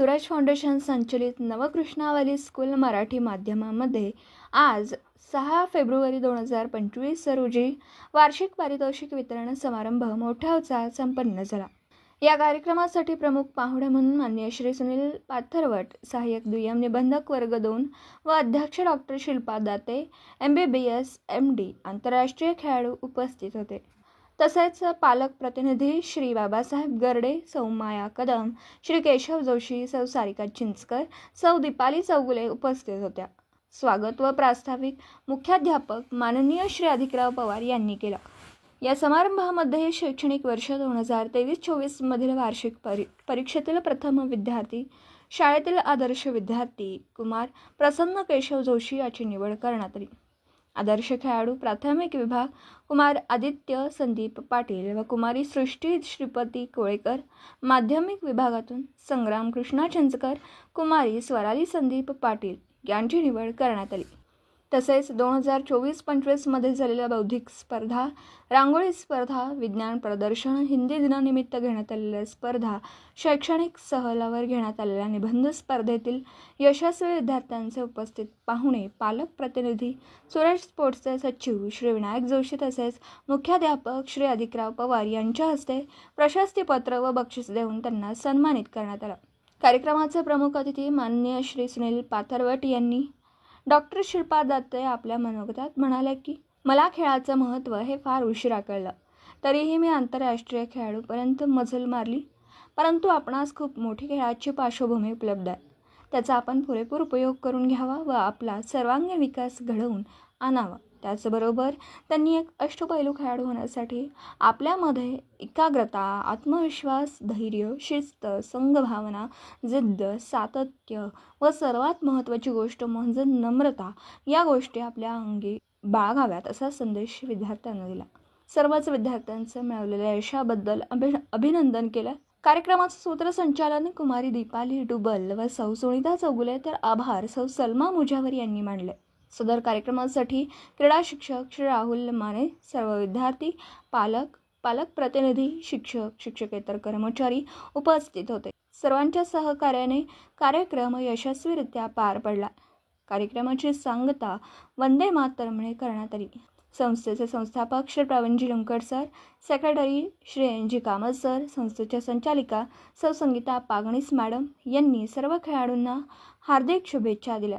Suraj foundation संचलित नवकृष्णावली school Marathi माध्यमामध्ये आज सहा फेब्रुवारी दोन हजार पंचवीस रोजी वार्षिक पारितोषिक वितरण समारंभ मोठ्या उत्साहात संपन्न झाला. या कार्यक्रमासाठी प्रमुख पाहुणे म्हणून मान्य श्री सुनील पाथरवट सहाय्यक दुय्यम निबंधक वर्ग दोन व अध्यक्ष doctor Shilpa Date M B B S M D आंतरराष्ट्रीय खेळाडू उपस्थित होते. तसेच पालक प्रतिनिधी श्री बाबासाहेब गर्डे सौ माया कदम श्री केशव जोशी सौ सारिका चिंचकर सौ दीपाली चौगुले उपस्थित होत्या. स्वागत व प्रास्ताविक मुख्याध्यापक माननीय श्री अधिकराव पवार यांनी केलं. या समारंभामध्ये शैक्षणिक वर्ष दोन हजार तेवीस चोवीसमधील वार्षिक परी परीक्षेतील प्रथम विद्यार्थी शाळेतील आदर्श विद्यार्थी कुमार प्रसन्न केशव जोशी याची निवड करण्यात आली. आदर्श खेळाडू प्राथमिक विभाग कुमार आदित्य संदीप पाटील व कुमारी सृष्टी श्रीपती कोळेकर. माध्यमिक विभागातून संग्राम कृष्णा चंचकर कुमारी स्वराली संदीप पाटील यांची निवड करण्यात आली. तसेच दोन हजार चोवीस पंचवीसमध्ये झालेल्या बौद्धिक स्पर्धा रांगोळी स्पर्धा विज्ञान प्रदर्शन हिंदी दिनानिमित्त घेण्यात आलेल्या स्पर्धा शैक्षणिक सहलावर घेण्यात आलेल्या निबंध स्पर्धेतील यशस्वी विद्यार्थ्यांचे उपस्थित पाहुणे पालक प्रतिनिधी सुरेश स्पोर्ट्सचे सचिव श्री विनायक जोशी तसेच मुख्याध्यापक श्री अधिकराव पवार यांच्या हस्ते प्रशस्तीपत्र व बक्षीस देऊन त्यांना सन्मानित करण्यात आलं. कार्यक्रमाचे प्रमुख अतिथी माननीय श्री सुनील पाथरवट यांनी डॉक्टर शिल्पा दत्ते आपल्या मनोगतात म्हणाल्या की मला खेळाचं महत्त्व हे फार उशिरा कळलं. तरीही मी आंतरराष्ट्रीय खेळाडूपर्यंत मजल मारली. परंतु आपणास खूप मोठी खेळाची पार्श्वभूमी उपलब्ध आहे. त्याचा आपण पुरेपूर उपयोग करून घ्यावा व आपला सर्वांगीण विकास घडवून आणावा. त्याचबरोबर त्यांनी एक अष्टपैलू खेळाडू होण्यासाठी आपल्यामध्ये एकाग्रता आत्मविश्वास धैर्य शिस्त संघभावना जिद्द सातत्य व सर्वात महत्त्वाची गोष्ट म्हणजे नम्रता या गोष्टी आपल्या अंगी बाळगाव्यात असा संदेश विद्यार्थ्यांना दिला. सर्वच विद्यार्थ्यांचं मिळवलेल्या यशाबद्दल अभि अभिनंदन केलं. कार्यक्रमाचं सूत्रसंचालन कुमारी दीपाली डुबल व सौ सुनीता चौगुले तर आभार सौ सलमा मुजावर यांनी मांडले. सदर कार्यक्रमासाठी क्रीडा शिक्षक श्री राहुल माने सर्व विद्यार्थी पालक पालक प्रतिनिधी शिक्षक शिक्षकेतर कर्मचारी उपस्थित होते. सर्वांच्या सहकार्याने कार्यक्रम यशस्वीरित्या पार पडला. कार्यक्रमाची सांगता वंदे मातरमणे करण्यात आली. संस्थेचे संस्थापक Shri Praveenji Lunkar sir secretary Shri N G Kamat sir संस्थेच्या संचालिका सौ संगीता पागणीस मॅडम यांनी सर्व खेळाडूंना हार्दिक शुभेच्छा दिल्या.